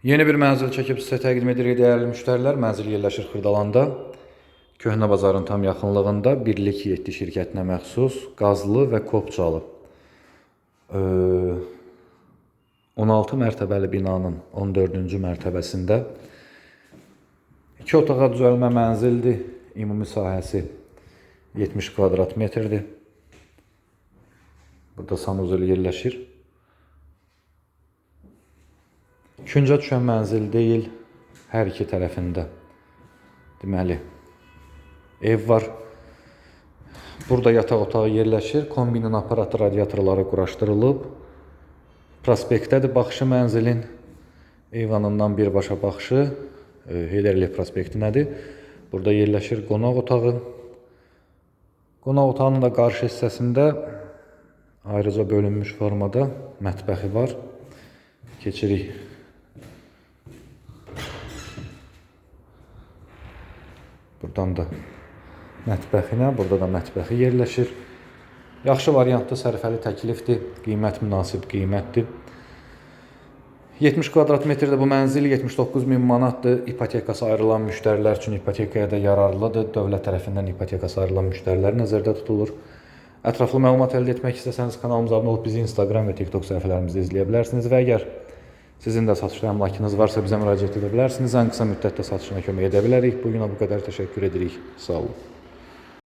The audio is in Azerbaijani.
Yeni bir mənzil çəkib sizə təqdim edirik dəyərli müştərilər. Mənzil yerləşir Xırdalanda. Köhnə bazarın tam yaxınlığında Birlik 7 şirkətinə məxsus qazlı və kopçalı. Ee, 16 mərtəbəli binanın 14-cü mərtəbəsində 2 otağa düzəlmə mənzildir. Ümumi sahəsi 70 kvadrat metrdir. Burada sanuzel yerləşir. Küncə düşən mənzil deyil, hər iki tərəfində. Deməli, ev var. Burada yataq otağı yerləşir. Kombinin aparatı radiatorları quraşdırılıb. Prospektdədir baxışı mənzilin. Eyvanından birbaşa baxışı e, Heydərli prospektinədir. Burada yerləşir qonaq otağı. Qonaq otağının da qarşı hissəsində ayrıca bölünmüş formada mətbəxi var. Keçirik Buradan da mətbəxinə, burada da mətbəxi yerləşir. Yaxşı variantlı sərfəli təklifdir. Qiymət münasib qiymətdir. 70 kvadrat metrdə bu mənzil 79 min manatdır. İpotekası ayrılan müştərilər üçün ipotekaya da yararlıdır. Dövlət tərəfindən ipotekası ayrılan müştərilər nəzərdə tutulur. Ətraflı məlumat əldə etmək istəsəniz kanalımıza abunə olub bizi Instagram və TikTok səhifələrimizdə izləyə bilərsiniz və əgər sizin də satışda əmlakınız varsa bizə müraciət edə bilərsiniz. Ən qısa müddətdə satışına kömək edə bilərik. Bu günə bu qədər təşəkkür edirik. Sağ olun.